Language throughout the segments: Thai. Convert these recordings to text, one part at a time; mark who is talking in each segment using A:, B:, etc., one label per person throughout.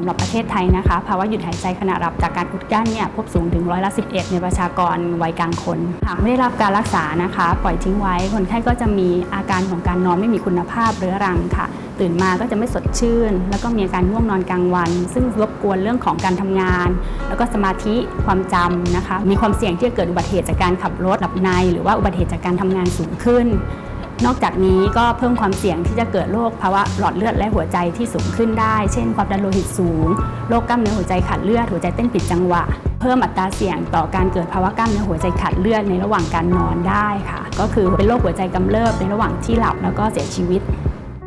A: สำหรับประเทศไทยนะคะ ภาวะหยุดหายใจขณะหลับจากการอุดกั้นเนี่ยพบสูงถึงร้อยละ11 ในประชากรวัยกลางคน หากไม่ได้รับการรักษานะคะ ปล่อยทิ้งไว้ คนไข้ก็จะมีอาการของการนอนไม่มีคุณภาพเรื้อรังค่ะ ตื่นมาก็จะไม่สดชื่น แล้วก็มีอาการง่วงนอนกลางวัน ซึ่งรบกวนเรื่องของการทำงาน แล้วก็สมาธิความจำนะคะ มีความเสี่ยงที่จะเกิดอุบัติเหตุจากการขับรถหลับใน หรือว่าอุบัติเหตุจากการทำงานสูงขึ้น นอกจากนี้ก็เพิ่มความเสี่ยงที่จะเกิดโรคภาวะหลอดเลือดและหัวใจที่สูงขึ้นได้ เช่น ความดันโลหิตสูง โรคกล้ามเนื้อหัวใจขาดเลือด หัวใจเต้นผิดจังหวะ เพิ่มอัตราเสี่ยงต่อการเกิดภาวะกล้ามเนื้อหัวใจขาดเลือดในระหว่างการนอนได้ค่ะ ก็คือเป็นโรคหัวใจกำเริบในระหว่างที่หลับแล้วก็เสียชีวิต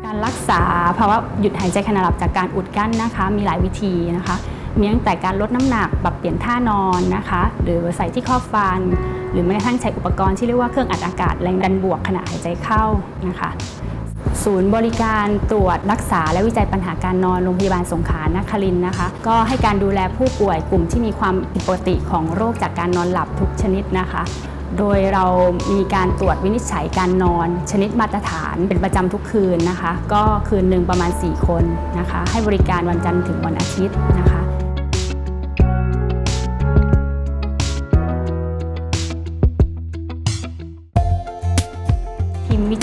A: การรักษาภาวะหยุดหายใจขณะหลับจากการอุดกั้นนะคะ มีหลายวิธีนะคะมีตั้งแต่การลดน้ำหนักปรับเปลี่ยนท่านอนนะคะ หรือใส่ที่ข้อบฟัน หรือแม้กระทั่งใช้อุปกรณ์ที่เรียกว่าเครื่องอัดอากาศแรงดันบวกขณะหายใจเข้านะคะศูนย์บริการตรวจรักษาและวิจัยปัญหาการนอนโรงพยาบาลสงขลานครินนะคะ ก็ให้การดูแลผู้ป่วยกลุ่มที่มีความผิดปกติของโรคจากการนอนหลับทุกชนิดนะคะ โดยเรามีการตรวจวินิจฉัยการนอน ชนิดมาตรฐานเป็นประจำทุกคืนนะคะ ก็คืนหนึ่งประมาณ 4 คนนะคะ ให้บริการวันจันทร์ถึงวันอาทิตย์นะคะ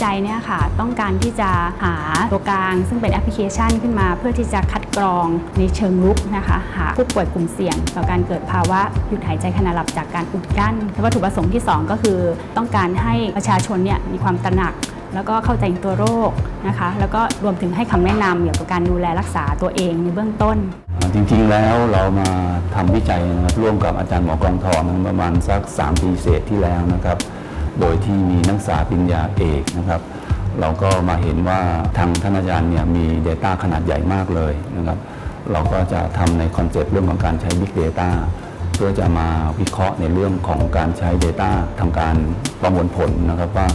A: จัยเนี่ยค่ะต้องการที่จะหาตัวกลาง ซึ่งเป็นแอปพลิเคชันขึ้นมา เพื่อที่จะคัดกรองในเชิงรุกนะคะ หาผู้ป่วยกลุ่มเสี่ยง ต่อการเกิดภาวะหยุดหายใจขณะหลับจากการอุดกั้นวัตถุประสงค์ที่ 2 ก็คือ ต้องการให้ประชาชนเนี่ยมีความตระหนักแล้วก็เข้าใจตัวโรคนะคะ แล้วก็รวมถึงให้คำแนะนำเกี่ยวกับการดูแลรักษาตัวเองในเบื้องต้น
B: จริงๆแล้วเรามาทำวิจัยนะครับร่วมกับอาจารย์หมอกองทองประมาณสัก 3 ปีเศษที่แล้วนะครับ โดยที่มีนักศึกษาปริญญาเอกนะครับเราก็มาเห็นว่าทางท่านอาจารย์เนี่ยมี Data ขนาดใหญ่มากเลยนะครับเราก็จะทำในคอนเซปต์เรื่องของการใช้ Big Data เพื่อจะมาวิเคราะห์ในเรื่องของการใช้ Data ทำการประมวลผลนะครับว่า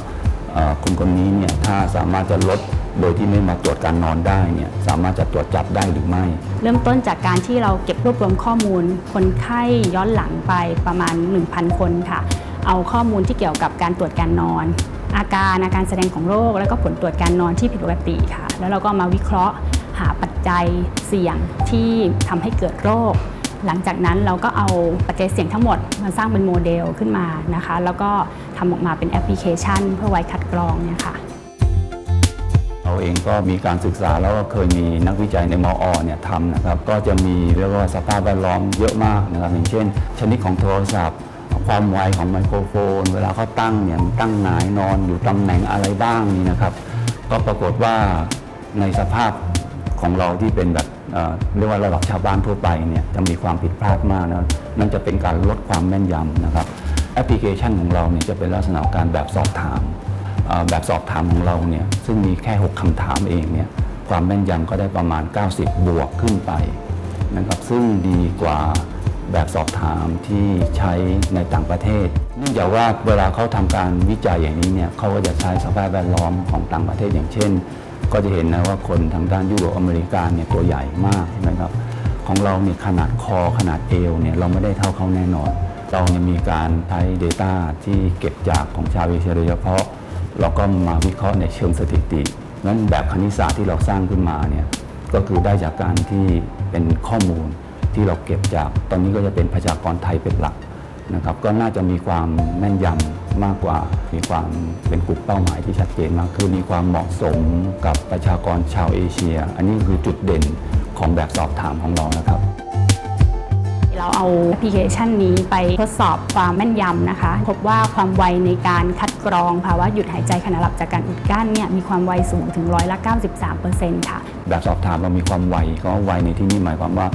B: คนคนนี้เนี่ยถ้าสามารถจะลดโดยที่ไม่มาตรวจการนอนได้เนี่ยสามารถจะตรวจจับได้หรือไม่
A: เริ่มต้นจากการที่เราเก็บรวบรวมข้อมูล คนไข้ย้อนหลังไปประมาณ 1,000 คนค่ะ เอาข้อมูลที่เกี่ยวกับการตรวจการนอน อาการอาการแสดงของโรค แล้วก็ผลตรวจการนอนที่ผิดปกติค่ะ แล้วเราก็มาวิเคราะห์หาปัจจัยเสี่ยงที่ทำให้เกิดโรค หลังจากนั้นเราก็เอาปัจจัยเสี่ยงทั้งหมดมาสร้างเป็นโมเดลขึ้นมานะคะ แล้วก็ทำออกมาเป็นแอปพลิเคชัน เพื่อไว้คัดกรองเนี่ยค่ะ
B: เราเองก็มีการศึกษาแล้วก็เคยมีนักวิจัยในมอเนี่ยทำนะครับ ก็จะมีเรียกว่าสภาพแวดล้อมเยอะมากนะครับอย่างเช่น ชนิดของโทรศัพท์ ความไวของไมโครโฟน เวลาเขาตั้งเนี่ยมันตั้งหงายนอนอยู่ตำแหน่งอะไรบ้างนี่นะครับ ก็ปรากฏว่าในสภาพของเราที่เป็นแบบเเรียกว่าระดับชาวบ้านทั่วไปเนี่ยจะมีความผิดพลาดมากนะนั่นจะเป็นการลดความแม่นยำนะครับแอปพลิเคชันของเราเนี่ยจะเป็นลักษณะการแบบสอบถามแบบสอบถามของเราเนี่ยซึ่งมีแค่ 6คำถามเองเนี่ยความแม่นยำก็ได้ประมาณ 90 บวกขึ้นไปนะครับซึ่งดีกว่า แบบสอบถามที่ใช้ในต่างประเทศ เนื่องจากว่าเวลาเขาทำการวิจัยอย่างนี้เนี่ยเขาก็จะใช้สภาพแวดล้อมของต่างประเทศอย่างเช่น ก็จะเห็นนะว่าคนทางด้านยุโรปอเมริกาเนี่ยตัวใหญ่มากใช่ไหมครับของเราเนี่ยขนาดคอขนาดเอวเนี่ยเราไม่ได้เท่าเขาแน่นอน เราเนี่ยมีการใช้ Data ที่เก็บจากของชาวเอเชียโดยเฉพาะ เราก็มาวิเคราะห์ในเชิงสถิตินั้นแบบคณิตศาสตร์ที่เราสร้างขึ้นมาเนี่ยก็คือได้จากการที่เป็นข้อมูล ที่เราเก็บจาก ตอนนี้ก็จะเป็นประชากรไทยเป็นหลักนะครับก็น่าจะมีความแม่นยำมากกว่า มีความเป็นกลุ่มเป้าหมายที่ชัดเจนมากคือมีความเหมาะสมกับประชากรชาวเอเชีย อันนี้คือจุดเด่นของแบบสอบถามของเรานะครับ
A: เราเอาแอปพลิเคชันนี้ไปทดสอบความแม่นยำนะคะ พบว่าความไวในการคัดกรองภาวะหยุดหายใจขณะหลับจากการอุดกั้นเนี่ยมีความไวสูงถึงร้อยละ93%ค่ะ
B: แบบสอบถามเรามีความไวก็ไวในที่นี้หมายความว่า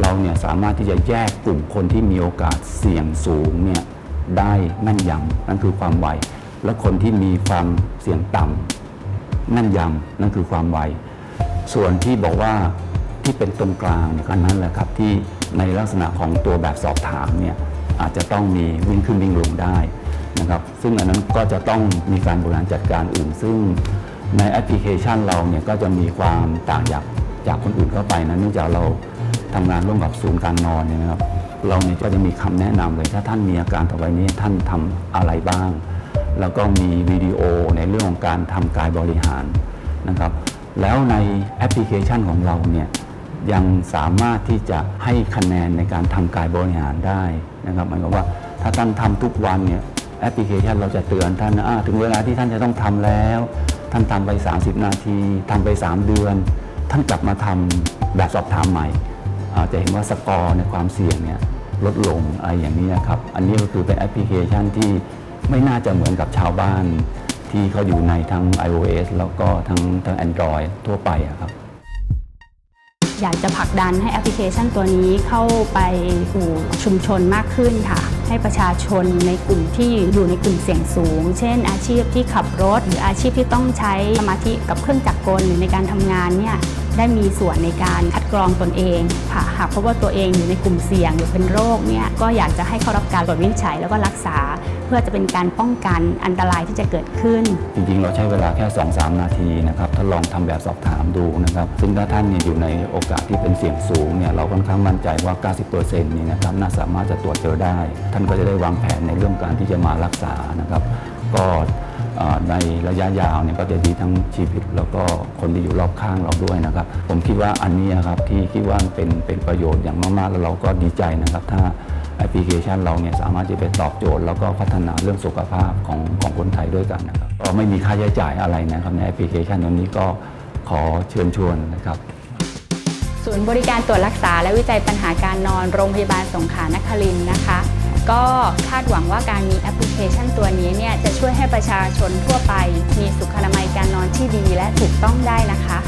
B: เราเนี่ยสามารถที่จะแยกกลุ่มคนที่มีโอกาสเสี่ยงสูงเนี่ยได้แม่นยำนั่นคือความไว และคนที่มีความเสี่ยงต่ำแม่นยำนั่นคือความไว ส่วนที่บอกว่าที่เป็นตรงกลางเนี่ยก็นั้นแหละครับที่ในลักษณะของตัวแบบสอบถามเนี่ยอาจจะต้องมีวิ่งขึ้นวิ่งลงได้นะครับซึ่งอันนั้นก็จะต้องมีการบริหารจัดการอื่น ซึ่งในแอปพลิเคชันเราเนี่ยก็จะมีความต่างจากจากคนอื่นเข้าไปนะเนื่องจากเรา ทำงานร่วมกับศูนย์การนอนเนี่ยนะครับ เราเนี่ยก็จะมีคำแนะนำเลย ถ้าท่านมีอาการต่อไปนี้ท่านทำอะไรบ้าง แล้วก็มีวิดีโอในเรื่องของการทำกายบริหารนะครับ แล้วในแอปพลิเคชันของเราเนี่ยยังสามารถที่จะให้คะแนนในการทำกายบริหารได้นะครับหมายความว่าถ้าท่านทำทุกวันเนี่ยแอปพลิเคชันเราจะเตือนท่านนะถึงเวลาที่ท่านจะต้องทำแล้ว ท่านทำไป 30 นาทีทำไป 3 เดือน ท่านกลับมาทำแบบสอบถามใหม่ อาจจะเห็นว่าสกอร์ในความเสี่ยงเนี่ยลดลงอะไรอย่างนี้ครับ อันนี้ก็คือเป็นแอปพลิเคชันที่ไม่น่าจะเหมือนกับชาวบ้านที่เขาอยู่ในทั้ง iOS แล้วก็ทั้งทั้ง Android ทั่วไปครับ
A: อยากจะผลักดันให้แอปพลิเคชันตัวนี้เข้าไปสู่ชุมชนมากขึ้นค่ะ ให้ประชาชนในกลุ่มที่อยู่ในกลุ่มเสี่ยงสูง เช่น อาชีพที่ขับรถ หรืออาชีพที่ต้องใช้สมาธิกับเครื่องจักรกลหรือในการทำงานเนี่ย ได้มีส่วนในการคัดกรองตนเองค่ะหากพบว่าตัวเองอยู่ในกลุ่มเสี่ยงหรือเป็นโรคเนี่ยก็อยากจะให้เข้ารับการตรวจวินิจฉัยแล้วก็รักษา เพื่อจะเป็นการป้องกันอันตรายที่จะเกิดขึ้น
B: จริงๆ เราใช้เวลาแค่ 2-3 นาทีนะครับถ้าลองทำแบบสอบถามดูนะครับ ซึ่งถ้าท่านเนี่ยอยู่ในโอกาสที่เป็นเสี่ยงสูงเนี่ยเราค่อนข้างมั่นใจว่า 90%เนี่ยนะครับน่าสามารถจะตรวจเจอได้ ท่านก็จะได้วางแผนในเรื่องการที่จะมารักษานะครับ ก็เอ่อ ในระยะยาวเนี่ยก็จะดีทั้งชีวิต แล้วก็คนที่อยู่รอบข้างเราด้วยนะครับ ผมคิดว่าอันนี้ครับที่คิดว่าเป็นเป็นประโยชน์อย่างมากๆ แล้วเราก็ดีใจนะครับ ถ้าแอปพลิเคชันเราเนี่ยสามารถจะไปตอบโจทย์ แล้วก็พัฒนาเรื่องสุขภาพของของคนไทยด้วยกันนะครับก็ไม่มีค่าใช้จ่ายอะไรนะครับในแอปพลิเคชันตัวนี้ก็ขอเชิญชวนนะครับ
A: ศูนย์บริการตรวจรักษาและวิจัยปัญหาการนอนโรงพยาบาลสงขลานครินทร์นะคะ ก็คาดหวังว่าการมีแอปพลิเคชันตัวนี้เนี่ยจะช่วยให้ประชาชนทั่วไป มีสุขอนามัยการนอนที่ดีและถูกต้องได้นะคะ